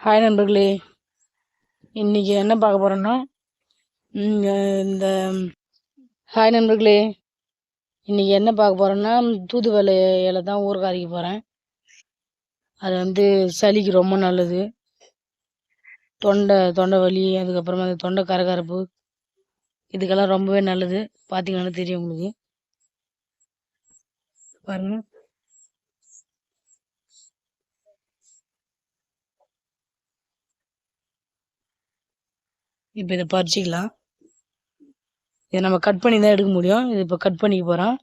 Hi நண்பர்களே. இன்னைக்கு என்ன பார்க்க போகிறோன்னா இந்த ஹாய் நண்பர்களே. இன்னைக்கு என்ன பார்க்க போகிறோன்னா தூதுவளை இலை தான் ஊறுகாய் அரைக்க போகிறேன் அது வந்து சளிக்கு ரொம்ப நல்லது. தொண்டை தொண்டை வலி அதுக்கப்புறமா அந்த தொண்டை கரகரப்பு இதுக்கெல்லாம் ரொம்பவே நல்லது. பார்த்தீங்கன்னா தெரியும் உங்களுக்கு. பாருங்க. இப்போ இதை பறிச்சிக்கலாம். இதை நம்ம கட் பண்ணி தான் எடுக்க முடியும். இது இப்போ கட் பண்ணிக்க போகிறோம்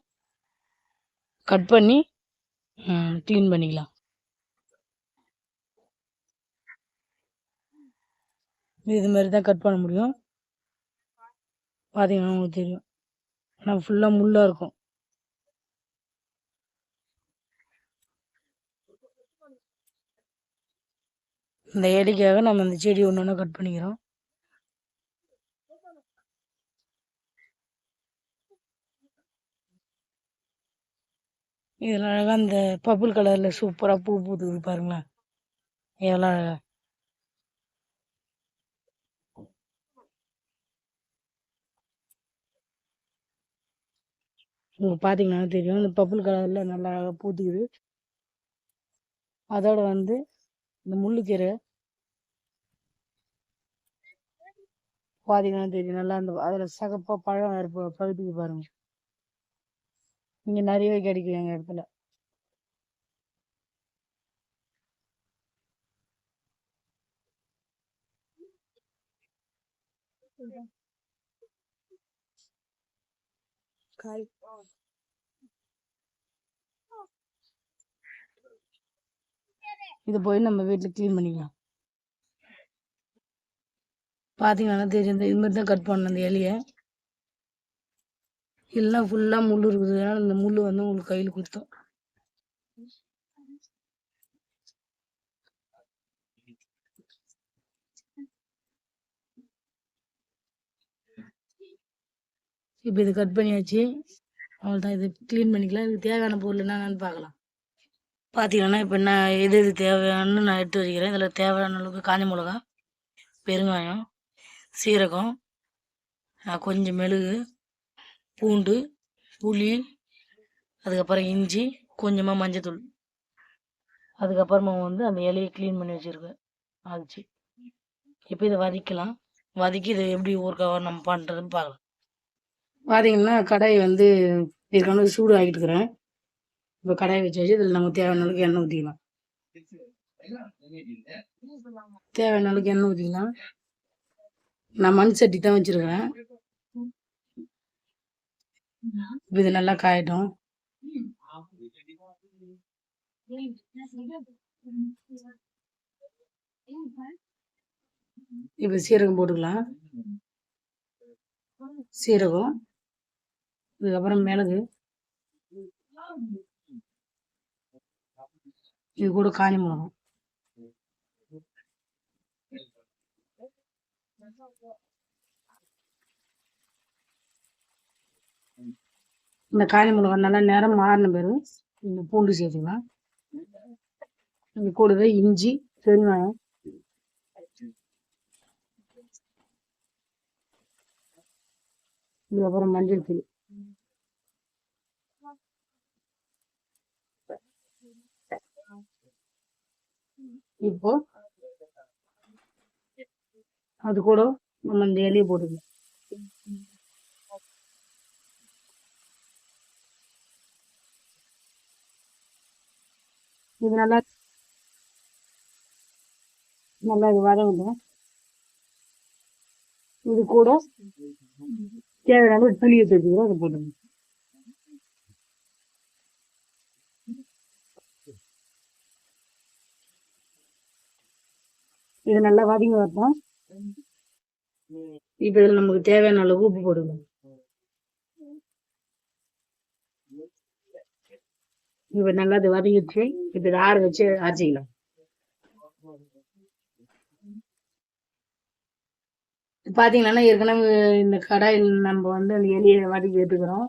கட் பண்ணி க்ளீன் பண்ணிக்கலாம். இது மாதிரி தான் கட் பண்ண முடியும். பார்த்தீங்கன்னா உங்களுக்கு தெரியும். ஆனால் ஃபுல்லாக முள்ளாக இருக்கும். இந்த இலைக்காக நம்ம இந்த செடி ஒன்று ஒன்று கட் பண்ணிக்கிறோம். இதில் அழகாக அந்த பர்பிள் கலரில் சூப்பராக பூ பூத்துக்குது பாருங்களேன். எவ்வளோ அழகா. உங்களுக்கு பார்த்தீங்கன்னா தெரியும் இந்த பர்பிள் கலரில் நல்லா அழகாக பூத்துக்குது அதோட வந்து இந்த முள்ளுக்கீரை. பார்த்தீங்கன்னா தெரியும் நல்லா அந்த அதில் சகப்பாக பழம் இருப்ப பழுத்துக்கு பாருங்க. இங்கே நிறையவே கிடைக்கும் எங்கள் இடத்துல. காய் இது போய் நம்ம வீட்டில் க்ளீன் பண்ணிக்கலாம். பார்த்தீங்கன்னா தெரியும் இந்த இது மாதிரி தான் கட் பண்ணணும் அந்த இலையை இல்லைன்னா ஃபுல்லாக முள் இருக்குது. அதனால் இந்த முள் வந்து உங்களுக்கு கையில் குத்தும் இப்போ இது கட் பண்ணியாச்சு. அவ்வளோதான் இது க்ளீன் பண்ணிக்கலாம். இதுக்கு தேவையான பொருள் என்னென்னு பார்க்கலாம். பார்த்தீங்கன்னா இப்போ என்ன எது எது தேவையானு நான் எடுத்து வச்சுக்கிறேன். இதில் தேவையான அளவுக்கு காஞ்ச மிளகா பெருங்காயம் சீரகம் கொஞ்சம் மெழுகு பூண்டு புளி அதுக்கப்புறம் இஞ்சி கொஞ்சமாக மஞ்சத்தூள். அதுக்கப்புறமா வந்து அந்த இலையை க்ளீன் பண்ணி வச்சுருக்கேன். ஆச்சு இப்போ இதை வதக்கலாம். வதக்கி இதை எப்படி ஊருக்காக நம்ம பண்ணுறதுன்னு பார்க்கலாம். பார்த்தீங்கன்னா கடாய் வந்து ஏற்கனவே சூடு ஆகிட்டு இருக்கிறேன் இப்போ கடாயை வச்சு வச்சு இதில் நம்ம தேவையான அளவுக்கு எண்ணெய் ஊற்றிக்கலாம் தேவையான அளவுக்கு எண்ணெய் ஊற்றிக்கலாம் நான் மண் சட்டி தான் வச்சுருக்கிறேன். இப்போ இது நல்லா காயட்டும். இப்போ சீரகம் போட்டுக்கலாம். சீரகம் இதுக்கப்புறம் மிளகு. இது கூட காஞ்சி மிளகம் இந்த காய் மிளகா நல்லா நேரம் மாறின பிறகு இந்த பூண்டு சேர்த்துக்கலாம். இது கூடவே இஞ்சி பெருங்காயம். இதுக்கப்புறம் மஞ்சள் தூள். இப்போ அது கூட நம்ம இந்த இலையை போட்டுக்கலாம். இது நல்லா நல்லா இது வதங்க இது கூட தேவையான அளவு புளியை சேர்த்துக்கிறோம். அதை போட்டுங்க இது நல்லா வதங்கி வரட்டும் இப்போ இதில் நமக்கு தேவையான அளவு உப்பு போடுங்க இப்போ நல்லா இது வதங்கிடுச்சு இப்போ ஆற வச்சு அரைச்சிக்கலாம் பார்த்தீங்கன்னா ஏற்கனவே இந்த கடாயில் நம்ம வந்து அந்த எலியை வதக்கி எடுத்துக்கிறோம்.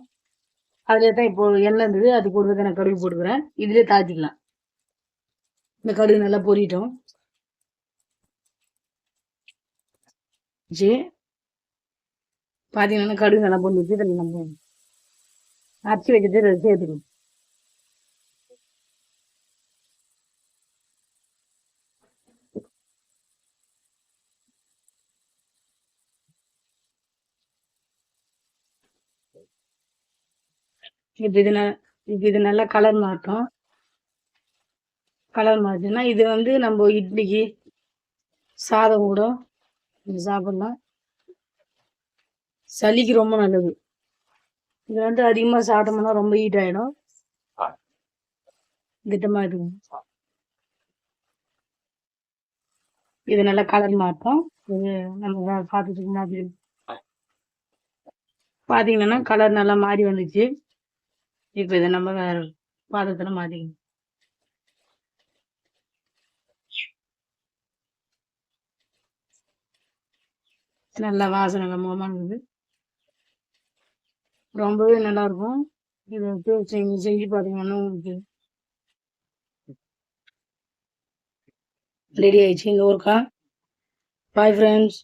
அதில் தான் இப்போ எண்ணெய் இருந்தது அது கூடவே நான் கடுகு போட்டுக்கிறேன். இதுலேயே தாத்திக்கலாம் இந்த கடுகு நல்லா பொரியட்டும். சரி பார்த்தீங்கன்னா கடுகு நல்லா பொண்ணு வச்சு இதில் நம்ம அரைச்சி வச்சுட்டு சேர்த்துக்கணும். இப்போ இது ந- இப்போ இது நல்லா கலர் மாட்டும் கலர் மாறுதுன்னா இது வந்து நம்ம இட்லிக்கு சாதம் கூட இது சாப்பிடலாம். சளிக்கு ரொம்ப நல்லது. இது வந்து அதிகமாக சாப்பிட்டோம்னா ரொம்ப ஹீட் ஆகிடும் திட்டமாக இருக்கும். இது நல்லா கலர் மாட்டோம் இது நம்ம பார்த்துட்டு பார்த்தீங்கன்னா கலர் நல்லா மாறி வந்துச்சு. இப்போ இதை நம்ம வேற பாத்திரத்தில் மாற்றிக்கணும் நல்லா வாசனை கம்மமாக இருக்குது ரொம்பவே நல்லா இருக்கும். இதை செஞ்சு செஞ்சு பார்த்தீங்கன்னா உங்களுக்கு ரெடி ஆயிடுச்சு. இந்த ஊருக்கா. Bye friends